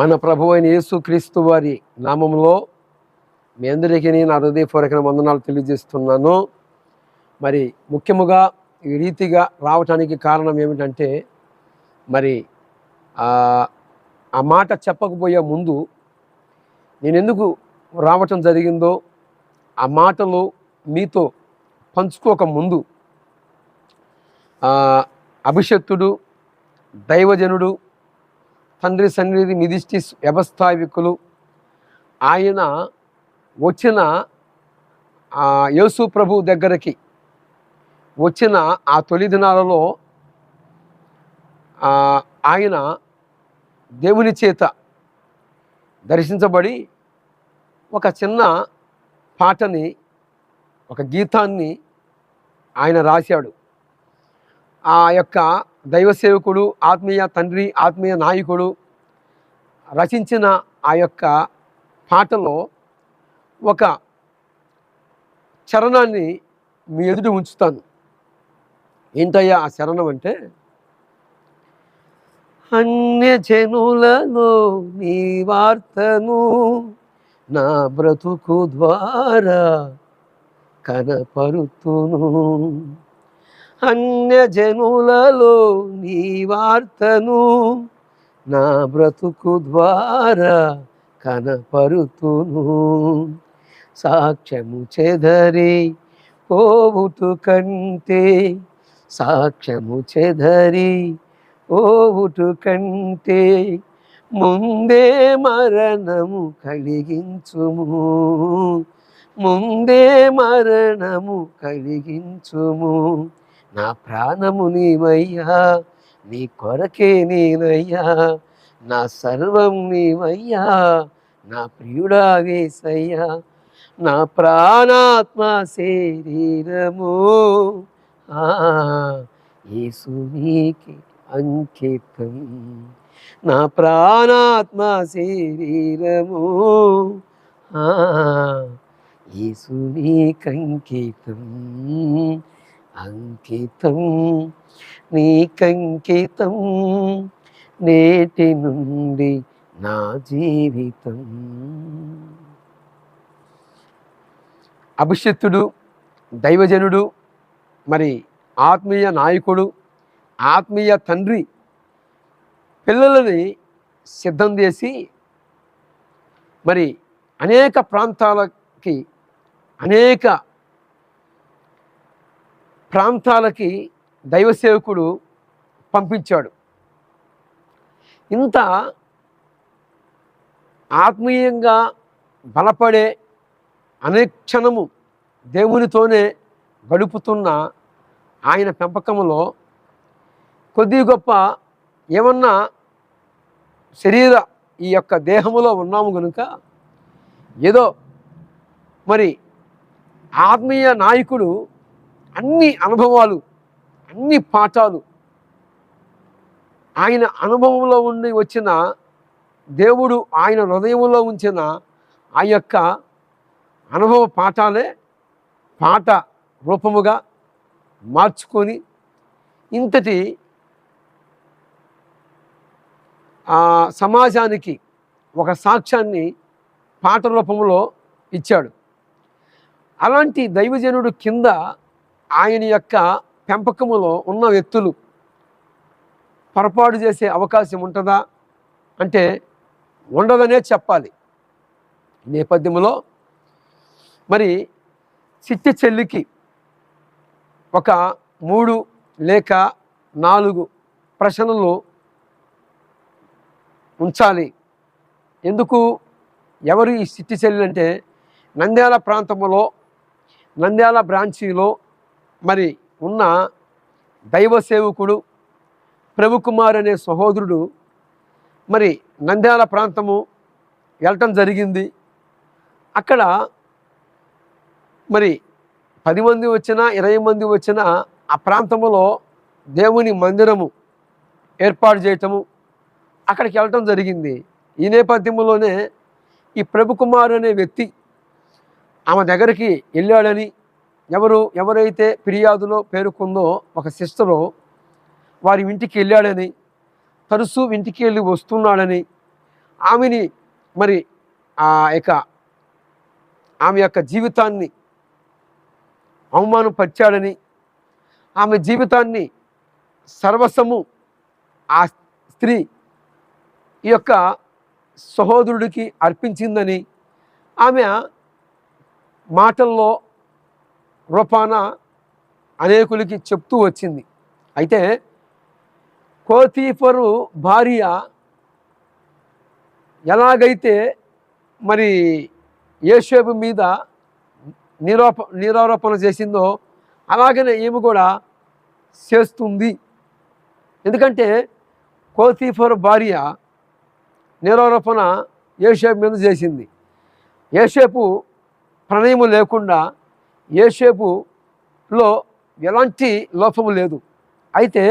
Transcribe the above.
మన ప్రభు అయిన యేసుక్రీస్తు వారి నామంలో మీ అందరికీ నా హృదయపూర్వక వందనాలు తెలియజేస్తున్నాను. మరి ముఖ్యముగా ఈ రీతిగా రావటానికి కారణం ఏమిటంటే మరి ఆ మాట చెప్పకపోయే ముందు నేను ఎందుకు రావటం జరిగిందో ఆ మాటలు మీతో పంచుకోక ముందు అభిషక్తుడు దైవజనుడు తండ్రి సన్నిధి మిదిష్టి వ్యవస్థావికులు. ఆయన వచ్చిన యేసు ప్రభు దగ్గరికి వచ్చిన ఆ తొలి దినాలలో ఆయన దేవుని చేత దర్శించబడి ఒక చిన్న పాటని ఒక గీతాన్ని ఆయన రాశాడు. ఆ యొక్క దైవ సేవకుడు ఆత్మీయ తండ్రి ఆత్మీయ నాయకుడు రచించిన ఆ యొక్క పాటలో ఒక చరణాన్ని మీ ఎదుట ఉంచుతాను. ఏంటయ్యా ఆ చరణం అంటే? అన్య జనులలో నీ వార్తను నా బ్రతుకు ద్వారా కనపరుతును. అన్య జనులలో నీ వార్తను నా బ్రతుకు ద్వారా కనపరుతును. సాక్ష్యము చెదరి పోవుటు కంటే సాక్ష్యము చెదరి పోవుటు కంటే ముందే మరణము కలిగించుము. ముందే మరణము కలిగించుము. నా ప్రాణము నీవయ్యా నీ కొరకే నేనయ్యా నా సర్వం నీవయ్యా నా ప్రియుడా వేసయ్యా నా ప్రాణాత్మ శరీరము. ఆ యేసు నీకే అంకితం. నా ప్రాణాత్మ శరీరము. ఆ యేసు నీకంకితం. అంకితం నీకంకితం నేటి నుండి నా జీవితం. అభిషిక్తుడు దైవజనుడు మరి ఆత్మీయ నాయకుడు ఆత్మీయ తండ్రి పిల్లలని సిద్ధం చేసి మరి అనేక ప్రాంతాలకి అనేక ప్రాంతాలకి దైవ సేవకుడు పంపించాడు. ఇంత ఆత్మీయంగా బలపడే అనేక్షణము దేవునితోనే గడుపుతున్న ఆయన పెంపకంలో కొద్ది గొప్ప ఏమన్నా శరీర ఈ యొక్క దేహములో ఉన్నాము కనుక ఏదో మరి ఆత్మీయ నాయకుడు అన్ని అనుభవాలు అన్ని పాఠాలు ఆయన అనుభవంలో ఉండి వచ్చిన దేవుడు ఆయన హృదయంలో ఉంచిన ఆ యొక్క అనుభవ పాఠాలే పాట రూపముగా మార్చుకొని ఇంతటి ఆ సమాజానికి ఒక సాక్ష్యాన్ని పాట రూపంలో ఇచ్చాడు. అలాంటి దైవజనుడు కింద ఆయన యొక్క పెంపకములో ఉన్న వ్యక్తులు పొరపాటు చేసే అవకాశం ఉంటుందా అంటే ఉండదనే చెప్పాలి. నేపథ్యంలో మరి చిట్టి చెల్లికి ఒక మూడు లేక నాలుగు ప్రశ్నలు ఉంచాలి. ఎందుకు? ఎవరు ఈ చిట్టి చెల్లి అంటే నంద్యాల ప్రాంతంలో నంద్యాల బ్రాంచీలో మరి ఉన్న దైవ సేవకుడు ప్రభుకుమార్ అనే సహోదరుడు మరి నంద్యాల ప్రాంతము వెళ్ళటం జరిగింది. అక్కడ మరి పది మంది వచ్చినా ఇరవై మంది వచ్చినా ఆ ప్రాంతంలో దేవుని మందిరము ఏర్పాటు చేయటము అక్కడికి వెళ్ళటం జరిగింది. ఈ నేపథ్యంలోనే ఈ ప్రభుకుమార్ అనే వ్యక్తి ఆమె దగ్గరికి వెళ్ళాడని ఎవరు ఎవరైతే ఫిర్యాదులో పేర్కొందో ఒక సిస్టరు వారి ఇంటికి వెళ్ళాడని తరచూ ఇంటికి వెళ్ళి వస్తున్నాడని ఆమెని మరి ఆ యొక్క ఆమె యొక్క జీవితాన్ని అవమానపరిచాడని ఆమె జీవితాన్ని సర్వస్వము ఆ స్త్రీ ఈ యొక్క సహోదరుడికి అర్పించిందని ఆమె మాటల్లో రూపాన అనేకులకి చెప్తూ వచ్చింది. అయితే కోతీఫరు భార్య ఎలాగైతే మరి యేషేపు మీద నిరోప నిరారోపణ చేసిందో అలాగనే ఈమె కూడా చేస్తుంది. ఎందుకంటే కోతీఫర్ భార్య నిరారోపణ ఏషేపు మీద చేసింది. ఏషేపు ప్రణయము లేకుండా యేషేపులో ఎలాంటి లోపము లేదు. అయితే